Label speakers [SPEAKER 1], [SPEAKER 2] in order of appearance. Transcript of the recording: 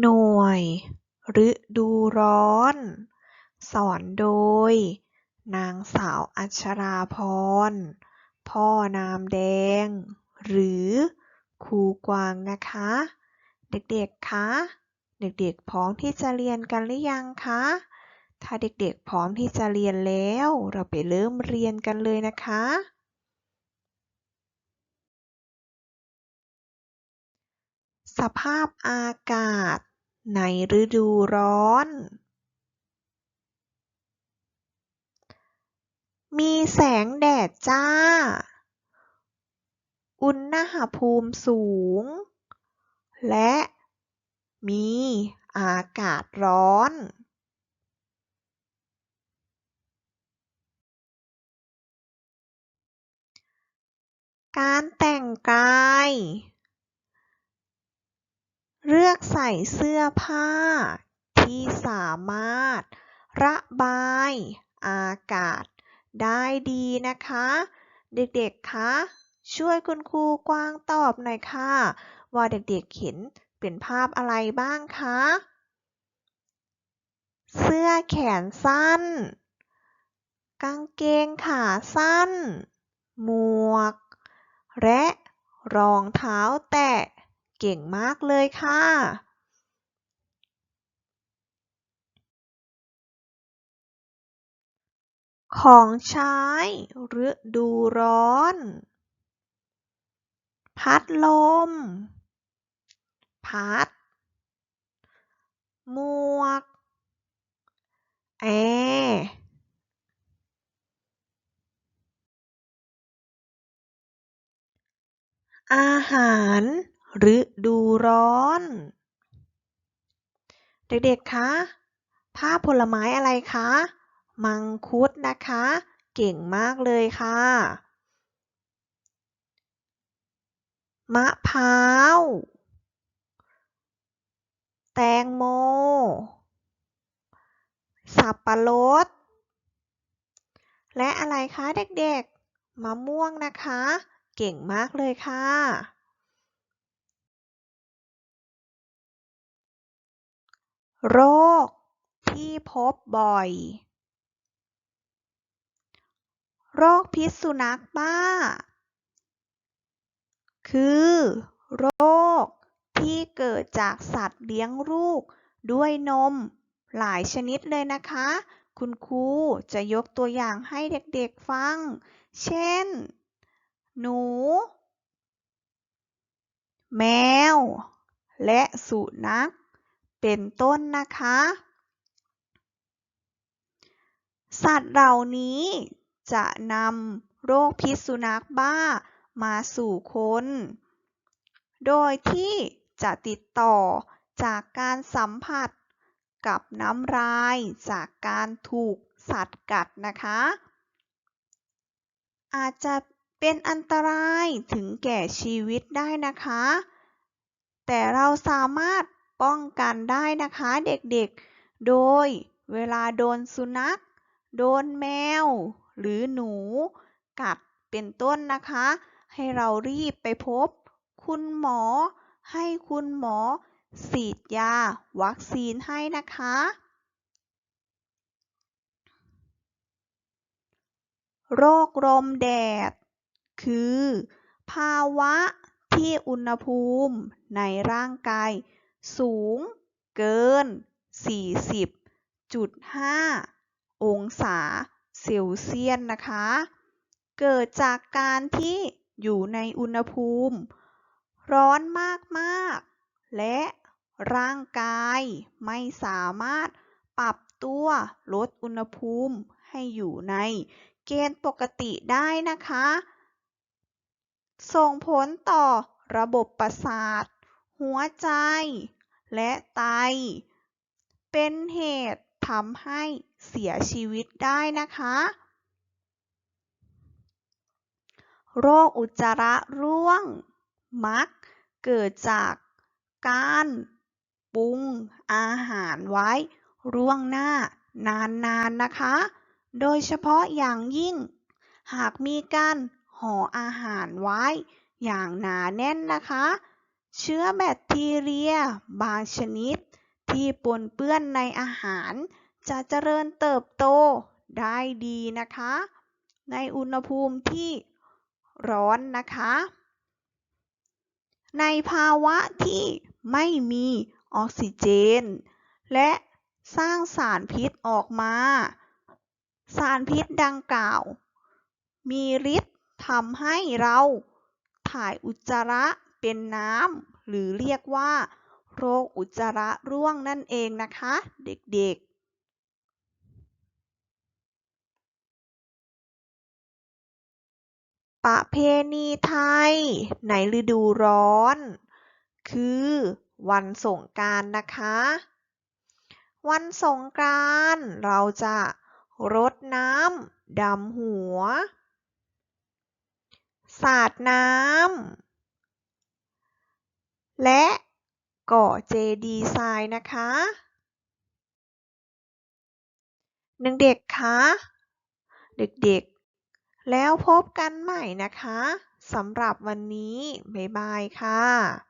[SPEAKER 1] หน่วยฤดูร้อน สอนโดย นางสาวอัชราพร พ่อนามแดง หรือครูกวางนะคะ เด็กๆ คะ เด็กๆ พร้อมที่จะเรียนกันหรือยังคะ ถ้าเด็กๆ พร้อมที่จะเรียนแล้ว เราไปเริ่มเรียนกันเลยนะคะสภาพอากาศ ในฤดูร้อน มีแสงแดดจ้า อุณหภูมิสูง และมีอากาศร้อนการแต่งกาย เลือกใส่เสื้อผ้า ที่สามารถ ระบายอากาศ ได้ดีนะคะ เด็กๆ คะ ช่วยคุณครูกวางตอบหน่อยค่ะ ว่าเด็กๆเห็นเป็นภาพอะไรบ้างคะ เสื้อแขนสั้น กางเกงขาสั้น หมวก และรองเท้าแตะ เก่งมากเลยค่ะของใช้ฤดูร้อน พัดลม พัด หมวก แอร์อาหาร ฤดูร้อน เด็กๆ คะภาพผลไม้อะไรคะ มังคุดนะคะ เก่งมากเลยค่ะ มะพร้าว แตงโม สับปะรด และอะไรคะเด็กๆ มะม่วงนะคะ เก่งมากเลยค่ะ โรคที่พบบ่อย โรคพิษสุนัขบ้า คือ โรคที่เกิดจากสัตว์เลี้ยงลูกด้วยนม หลายชนิดเลยนะคะ คุณครูจะยกตัวอย่างให้เด็กๆฟัง เช่น หนู แมว และสุนัข เป็นต้นนะคะ สัตว์เหล่านี้จะนำโรคพิษสุนัขบ้ามาสู่คน โดยที่จะติดต่อจากการสัมผัสกับน้ำลายจากการถูกสัตว์กัดนะคะ อาจจะเป็นอันตรายถึงแก่ชีวิตได้นะคะ แต่เราสามารถ ป้องกันได้นะคะเด็กๆ โดยเวลาโดนสุนัข โดนแมว หรือหนู กัดเป็นต้นนะคะ ให้เรารีบไปพบ คุณหมอ ให้คุณหมอ ฉีดยา วัคซีนให้นะคะ โรคลมแดด คือ ภาวะที่อุณหภูมิในร่างกาย สูงเกิน 40.5 องศาเซลเซียสนะคะ เกิดจากการที่อยู่ในอุณหภูมิ ร้อนมากๆ และร่างกายไม่สามารถปรับตัวลดอุณหภูมิให้อยู่ในเกณฑ์ปกติได้นะคะ ส่งผลต่อระบบประสาท หัวใจ และไต เป็นเหตุทำให้เสียชีวิตได้นะคะ โรคอุจจาระร่วง มักเกิดจากการปรุงอาหารไว้ล่วงหน้านานๆนนะคะ โดยเฉพาะอย่างยิ่ง หากมีการห่ออาหารไว้อย่างหนาแน่นนะคะ เชื้อแบคทีเรีย บางชนิด ที่ปนเปื้อนในอาหาร จะเจริญเติบโตได้ดีนะคะ ในอุณหภูมิที่ร้อนนะคะ ในภาวะที่ไม่มีออกซิเจน และสร้างสารพิษออกมา สารพิษดังกล่าว มีฤทธิ์ทำให้เราถ่ายอุจจาระ เป็นน้ำหรือเรียกว่า โรคอุจจาระร่วงนั่นเองนะคะ เด็กๆประเพณีไทย ในฤดูร้อน คือวันสงกรานต์นะคะ วันสงกรานต์เราจะรดน้ำดำหัว สาดน้ำ และก่อเจดีย์ทรายนะคะเด็กๆคะเด็กๆ แล้วพบกันใหม่นะคะสำหรับวันนี้ บ๊ายบายค่ะ